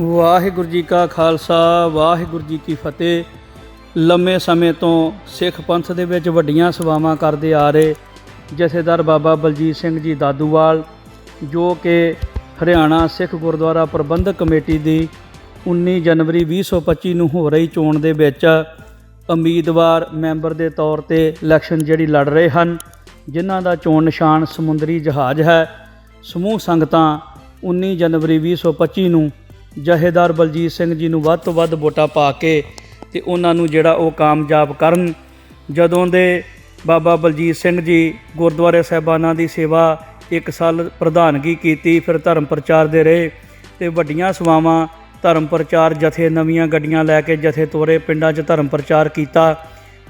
ਵਾਹਿਗੁਰੂ ਜੀ ਕਾ ਖਾਲਸਾ, ਵਾਹਿਗੁਰੂ ਜੀ ਕੀ ਫਤਿਹ। ਲੰਮੇ ਸਮੇਂ ਤੋਂ ਸਿੱਖ ਪੰਥ ਦੇ ਵਿੱਚ ਵੱਡੀਆਂ ਸੇਵਾਵਾਂ ਕਰਦੇ ਆ ਰਹੇ ਜਥੇਦਾਰ ਬਾਬਾ ਬਲਜੀਤ ਸਿੰਘ ਜੀ ਦਾਦੂਵਾਲ, ਜੋ ਕਿ ਹਰਿਆਣਾ ਸਿੱਖ ਗੁਰਦੁਆਰਾ ਪ੍ਰਬੰਧਕ ਕਮੇਟੀ ਦੀ 19 ਜਨਵਰੀ 2025 ਨੂੰ ਹੋ ਰਹੀ ਚੋਣ ਦੇ ਵਿੱਚ ਉਮੀਦਵਾਰ ਮੈਂਬਰ ਦੇ ਤੌਰ ਤੇ ਇਲੈਕਸ਼ਨ ਜਿਹੜੀ ਲੜ ਰਹੇ ਹਨ, ਜਿਨ੍ਹਾਂ ਦਾ ਚੋਣ ਨਿਸ਼ਾਨ ਸਮੁੰਦਰੀ ਜਹਾਜ਼ ਹੈ। ਸਮੂਹ ਸੰਗਤਾਂ 19 ਜਨਵਰੀ 2025 ਨੂੰ ਜਹੇਦਾਰ ਬਲਜੀਤ ਸਿੰਘ ਜੀ ਨੂੰ ਵੱਧ ਤੋਂ ਵੱਧ ਵੋਟਾਂ ਪਾ ਕੇ ਤੇ ਉਹਨਾਂ ਨੂੰ ਜਿਹੜਾ ਉਹ ਕਾਮਯਾਬ ਕਰਨ। ਜਦੋਂ ਦੇ ਬਾਬਾ ਬਲਜੀਤ ਸਿੰਘ ਜੀ ਗੁਰਦੁਆਰੇ ਸਾਹਿਬਾਨਾਂ ਦੀ ਸੇਵਾ ਇੱਕ ਸਾਲ ਪ੍ਰਧਾਨਗੀ ਕੀਤੀ, ਫਿਰ ਧਰਮ ਪ੍ਰਚਾਰ ਦੇ ਰਹੇ ਤੇ ਵੱਡੀਆਂ ਸੇਵਾਵਾਂ ਧਰਮ ਪ੍ਰਚਾਰ ਜਥੇ ਨਵੀਆਂ ਗੱਡੀਆਂ ਲੈ ਕੇ ਜਥੇ ਤੋਰੇ ਪਿੰਡਾਂ 'ਚ ਧਰਮ ਪ੍ਰਚਾਰ ਕੀਤਾ।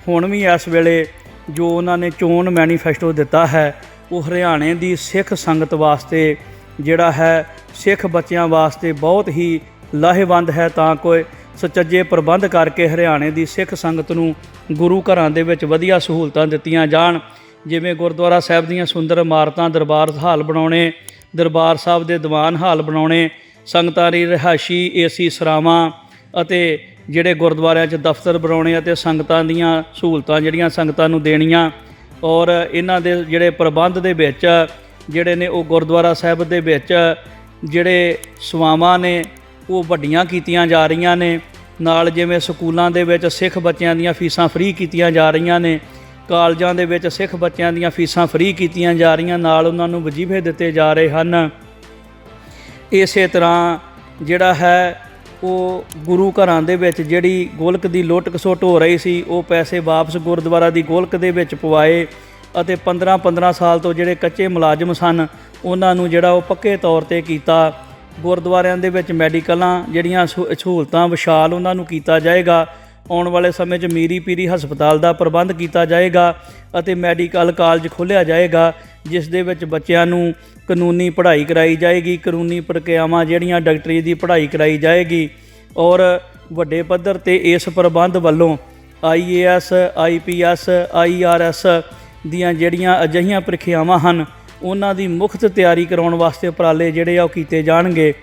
ਹੁਣ ਵੀ ਇਸ ਵੇਲੇ ਜੋ ਉਹਨਾਂ ਨੇ ਚੋਣ ਮੈਨੀਫੈਸਟੋ ਦਿੱਤਾ ਹੈ, ਉਹ ਹਰਿਆਣੇ ਦੀ ਸਿੱਖ ਸੰਗਤ ਵਾਸਤੇ ਜਿਹੜਾ ਹੈ, ਸਿੱਖ ਬੱਚਿਆਂ ਵਾਸਤੇ ਬਹੁਤ ਹੀ ਲਾਹੇਵੰਦ ਹੈ। ਤਾਂ ਕੋਈ ਸੁਚੱਜੇ ਪ੍ਰਬੰਧ ਕਰਕੇ ਹਰਿਆਣੇ ਦੀ ਸਿੱਖ ਸੰਗਤ ਨੂੰ ਗੁਰੂ ਘਰਾਂ ਦੇ ਵਿੱਚ ਵਧੀਆ ਸਹੂਲਤਾਂ ਦਿੱਤੀਆਂ ਜਾਣ। ਜਿਵੇਂ ਗੁਰਦੁਆਰਾ ਸਾਹਿਬ ਦੀਆਂ ਸੁੰਦਰ ਇਮਾਰਤਾਂ, ਦਰਬਾਰ ਹਾਲ ਬਣਾਉਣੇ, ਦਰਬਾਰ ਸਾਹਿਬ ਦੇ ਦੀਵਾਨ ਹਾਲ ਬਣਾਉਣੇ, ਸੰਗਤਾਂ ਦੀ ਰਿਹਾਇਸ਼ੀ ਏਸੀ ਸਰਾਵਾਂ ਅਤੇ ਜਿਹੜੇ ਗੁਰਦੁਆਰਿਆਂ 'ਚ ਦਫ਼ਤਰ ਬਣਾਉਣੇ ਅਤੇ ਸੰਗਤਾਂ ਦੀਆਂ ਸਹੂਲਤਾਂ ਜਿਹੜੀਆਂ ਸੰਗਤਾਂ ਨੂੰ ਦੇਣੀਆਂ। ਔਰ ਇਹਨਾਂ ਦੇ ਜਿਹੜੇ ਪ੍ਰਬੰਧ ਦੇ ਵਿੱਚ ਜਿਹੜੇ ਨੇ ਉਹ ਗੁਰਦੁਆਰਾ ਸਾਹਿਬ ਦੇ ਵਿੱਚ ਜਿਹੜੇ ਸਵਾਵਾਂ ਨੇ, ਉਹ ਵੱਡੀਆਂ ਕੀਤੀਆਂ ਜਾ ਰਹੀਆਂ ਨੇ। ਨਾਲ ਜਿਵੇਂ ਸਕੂਲਾਂ ਦੇ ਵਿੱਚ ਸਿੱਖ ਬੱਚਿਆਂ ਦੀਆਂ ਫੀਸਾਂ ਫ੍ਰੀ ਕੀਤੀਆਂ ਜਾ ਰਹੀਆਂ ਨੇ, ਕਾਲਜਾਂ ਦੇ ਵਿੱਚ ਸਿੱਖ ਬੱਚਿਆਂ ਦੀਆਂ ਫੀਸਾਂ ਫ੍ਰੀ ਕੀਤੀਆਂ ਜਾ ਰਹੀਆਂ, ਨਾਲ ਉਹਨਾਂ ਨੂੰ ਵਜੀਫੇ ਦਿੱਤੇ ਜਾ ਰਹੇ ਹਨ। ਇਸੇ ਤਰ੍ਹਾਂ ਜਿਹੜਾ ਹੈ, ਉਹ ਗੁਰੂ ਘਰਾਂ ਦੇ ਵਿੱਚ ਜਿਹੜੀ ਗੋਲਕ ਦੀ ਲੁੱਟ ਖਸੁੱਟ ਹੋ ਰਹੀ ਸੀ, ਉਹ ਪੈਸੇ ਵਾਪਸ ਗੁਰਦੁਆਰਾ ਦੀ ਗੋਲਕ ਦੇ ਵਿੱਚ ਪਵਾਏ। ਅਤੇ 15 15 ਸਾਲ ਤੋਂ ਜਿਹੜੇ ਕੱਚੇ ਮੁਲਾਜ਼ਮ ਸਨ, ਉਹਨਾਂ ਨੂੰ ਜਿਹੜਾ ਉਹ ਪੱਕੇ ਤੌਰ ਤੇ ਕੀਤਾ। ਗੁਰਦੁਆਰਿਆਂ ਦੇ ਵਿੱਚ ਮੈਡੀਕਲਾਂ ਜਿਹੜੀਆਂ ਸਹੂ- ਸਹੂਲਤਾਂ, ਵਿਸ਼ਾਲ ਉਹਨਾਂ ਨੂੰ ਕੀਤਾ ਜਾਏਗਾ। ਆਉਣ ਵਾਲੇ ਸਮੇਂ 'ਚ ਮੀਰੀ ਪੀਰੀ ਹਸਪਤਾਲ ਦਾ ਪ੍ਰਬੰਧ ਕੀਤਾ ਜਾਏਗਾ ਅਤੇ ਮੈਡੀਕਲ ਕਾਲਜ ਖੋਲ੍ਹਿਆ ਜਾਏਗਾ, ਜਿਸ ਦੇ ਵਿੱਚ ਬੱਚਿਆਂ ਨੂੰ ਕਾਨੂੰਨੀ ਪੜ੍ਹਾਈ ਕਰਾਈ ਜਾਏਗੀ। ਕਾਨੂੰਨੀ ਪ੍ਰਕਿਰਿਆਵਾਂ ਜਿਹੜੀਆਂ ਡਾਕਟਰੀ ਦੀ ਪੜ੍ਹਾਈ ਕਰਾਈ ਜਾਏਗੀ ਔਰ ਵੱਡੇ ਪੱਧਰ ਤੇ ਇਸ ਪ੍ਰਬੰਧ ਵੱਲੋਂ ਆਈਏਐਸ ਆਈਪੀਐਸ ਆਈਆਰਐਸ ਦੀਆਂ ਜਿਹੜੀਆਂ ਅਜਿਹੀਆਂ ਪ੍ਰੀਖਿਆਵਾਂ ਹਨ, ਉਹਨਾਂ ਦੀ ਮੁਫਤ ਤਿਆਰੀ ਕਰਾਉਣ ਵਾਸਤੇ ਉਪਰਾਲੇ ਜਿਹੜੇ ਆ ਉਹ ਕੀਤੇ ਜਾਣਗੇ।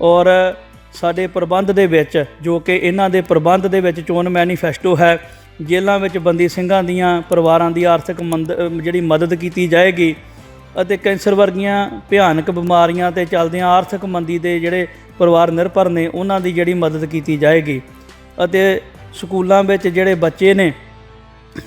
ਔਰ ਸਾਡੇ ਪ੍ਰਬੰਧ ਦੇ ਵਿੱਚ, ਜੋ ਕਿ ਇਹਨਾਂ ਦੇ ਪ੍ਰਬੰਧ ਦੇ ਵਿੱਚ ਚੋਣ ਮੈਨੀਫੈਸਟੋ ਹੈ, ਜੇਲ੍ਹਾਂ ਵਿੱਚ ਬੰਦੀ ਸਿੰਘਾਂ ਦੀਆਂ ਪਰਿਵਾਰਾਂ ਦੀ ਆਰਥਿਕ ਮੰਦ- ਜਿਹੜੀ ਮਦਦ ਕੀਤੀ ਜਾਏਗੀ ਅਤੇ ਕੈਂਸਰ ਵਰਗੀਆਂ ਭਿਆਨਕ ਬਿਮਾਰੀਆਂ ਤੇ ਚੱਲਦਿਆਂ ਆਰਥਿਕ ਮੰਦੀ ਦੇ ਜਿਹੜੇ ਪਰਿਵਾਰ ਨਿਰਭਰ ਨੇ, ਉਹਨਾਂ ਦੀ ਜਿਹੜੀ ਮਦਦ ਕੀਤੀ ਜਾਏਗੀ। ਅਤੇ ਸਕੂਲਾਂ ਵਿੱਚ ਜਿਹੜੇ ਬੱਚੇ ਨੇ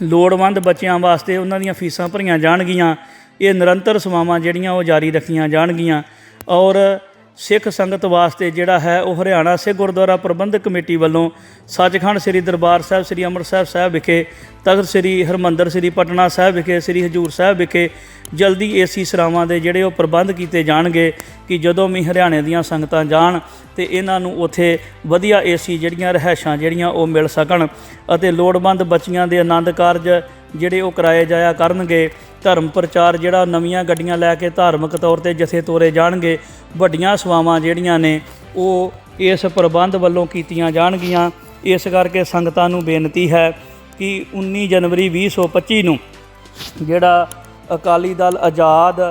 ਲੋੜਵੰਦ ਬੱਚਿਆਂ ਵਾਸਤੇ ਉਹਨਾਂ ਦੀਆਂ ਫੀਸਾਂ ਭਰੀਆਂ ਜਾਣਗੀਆਂ। ਇਹ ਨਿਰੰਤਰ ਸੇਵਾਵਾਂ ਜਿਹੜੀਆਂ ਉਹ ਜਾਰੀ ਰੱਖੀਆਂ ਜਾਣਗੀਆਂ। ਔਰ ਸਿੱਖ ਸੰਗਤ ਵਾਸਤੇ ਜਿਹੜਾ ਹੈ ਉਹ ਹਰਿਆਣਾ ਸਿੱਖ ਗੁਰਦੁਆਰਾ ਪ੍ਰਬੰਧਕ ਕਮੇਟੀ ਵੱਲੋਂ ਸੱਚਖੰਡ ਸ੍ਰੀ ਦਰਬਾਰ ਸਾਹਿਬ, ਸ੍ਰੀ ਅੰਮ੍ਰਿਤਸਰ ਸਾਹਿਬ ਵਿਖੇ, ਤਖਤ ਸ੍ਰੀ ਹਰਮੰਦਰ, ਸ੍ਰੀ ਪਟਨਾ ਸਾਹਿਬ ਵਿਖੇ, ਸ੍ਰੀ ਹਜੂਰ ਸਾਹਿਬ ਵਿਖੇ ਜਲਦੀ ਏਸੀ ਸਰਾਵਾਂ ਦੇ ਜਿਹੜੇ ਉਹ ਪ੍ਰਬੰਧ ਕੀਤੇ ਜਾਣਗੇ। ਕਿ ਜਦੋਂ ਵੀ ਹਰਿਆਣੇ ਦੀਆਂ ਸੰਗਤਾਂ ਜਾਣ ਤੇ ਇਹਨਾਂ ਨੂੰ ਉੱਥੇ ਵਧੀਆ ਏਸੀ ਜਿਹੜੀਆਂ ਰਹਿائشਾਂ ਜਿਹੜੀਆਂ ਉਹ ਮਿਲ ਸਕਣ ਅਤੇ ਲੋੜਵੰਦ ਬੱਚੀਆਂ ਦੇ ਆਨੰਦ ਕਾਰਜ ਜਿਹੜੇ ਉਹ ਕਰਾਏ ਜਾਇਆ ਕਰਨਗੇ, ਧਰਮ ਪ੍ਰਚਾਰ ਜਿਹੜਾ ਨਵੀਆਂ ਗੱਡੀਆਂ ਲੈ ਕੇ ਧਾਰਮਿਕ ਤੌਰ ਤੇ ਜਥੇ ਤੋਰੇ ਜਾਣਗੇ, ਵੱਡੀਆਂ ਸਵਾਵਾਂ ਜਿਹੜੀਆਂ ਨੇ ਉਹ ਇਸ ਪ੍ਰਬੰਧ ਵੱਲੋਂ ਕੀਤੀਆਂ ਜਾਣਗੀਆਂ। ਇਸ ਕਰਕੇ ਸੰਗਤਾਂ ਨੂੰ ਬੇਨਤੀ ਹੈ ਕਿ 19 ਜਨਵਰੀ 2025 ਨੂੰ ਜਿਹੜਾ ਅਕਾਲੀ ਦਲ ਆਜ਼ਾਦ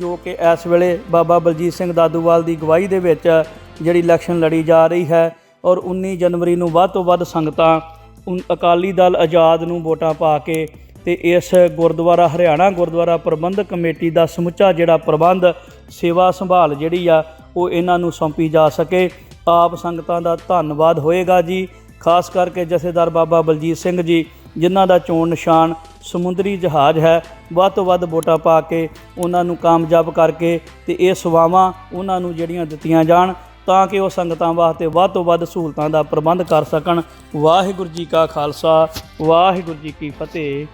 ਜੋ ਕਿ ਇਸ ਵੇਲੇ ਬਾਬਾ ਬਲਜੀਤ ਸਿੰਘ ਦਾਦੂਵਾਲ ਦੀ ਗਵਾਹੀ ਦੇ ਵਿੱਚ ਜਿਹੜੀ ਇਲੈਕਸ਼ਨ ਲੜੀ ਜਾ ਰਹੀ ਹੈ ਔਰ 19 ਜਨਵਰੀ ਨੂੰ ਵੱਧ ਤੋਂ ਵੱਧ ਸੰਗਤਾਂ ਉਨ- ਅਕਾਲੀ ਦਲ ਆਜ਼ਾਦ ਨੂੰ ਵੋਟਾਂ ਪਾ ਕੇ ਤੇ ਇਸ ਗੁਰਦੁਆਰਾ ਹਰਿਆਣਾ ਗੁਰਦੁਆਰਾ ਪ੍ਰਬੰਧਕ ਕਮੇਟੀ ਦਾ ਸਮੁੱਚਾ ਜਿਹੜਾ ਪ੍ਰਬੰਧ, ਸੇਵਾ ਸੰਭਾਲ ਜਿਹੜੀ ਆ, ਉਹ ਇਹਨਾਂ ਨੂੰ ਸੌਂਪੀ ਜਾ ਸਕੇ। ਆਪ ਸੰਗਤਾਂ ਦਾ ਧੰਨਵਾਦ ਹੋਏਗਾ ਜੀ। ਖਾਸ ਕਰਕੇ ਜਥੇਦਾਰ ਬਾਬਾ ਬਲਜੀਤ ਸਿੰਘ ਜੀ, ਜਿਨ੍ਹਾਂ ਦਾ ਚੋਣ ਨਿਸ਼ਾਨ ਸਮੁੰਦਰੀ ਜਹਾਜ਼ ਹੈ, ਵੱਧ ਤੋਂ ਵੱਧ ਵੋਟਾਂ ਪਾ ਕੇ ਉਹਨਾਂ ਨੂੰ ਕਾਮਯਾਬ ਕਰਕੇ ਤੇ ਇਹ ਸੇਵਾਵਾਂ ਉਹਨਾਂ ਨੂੰ ਜਿਹੜੀਆਂ ਦਿੱਤੀਆਂ ਜਾਣ ਤਾਂ ਕਿ ਉਹ ਸੰਗਤਾਂ ਵਾਸਤੇ ਵੱਧ ਤੋਂ ਵੱਧ ਸਹੂਲਤਾਂ ਦਾ ਪ੍ਰਬੰਧ ਕਰ ਸਕਣ। ਵਾਹਿਗੁਰੂ ਜੀ ਕਾ ਖਾਲਸਾ, ਵਾਹਿਗੁਰੂ ਜੀ ਕੀ ਫਤਿਹ।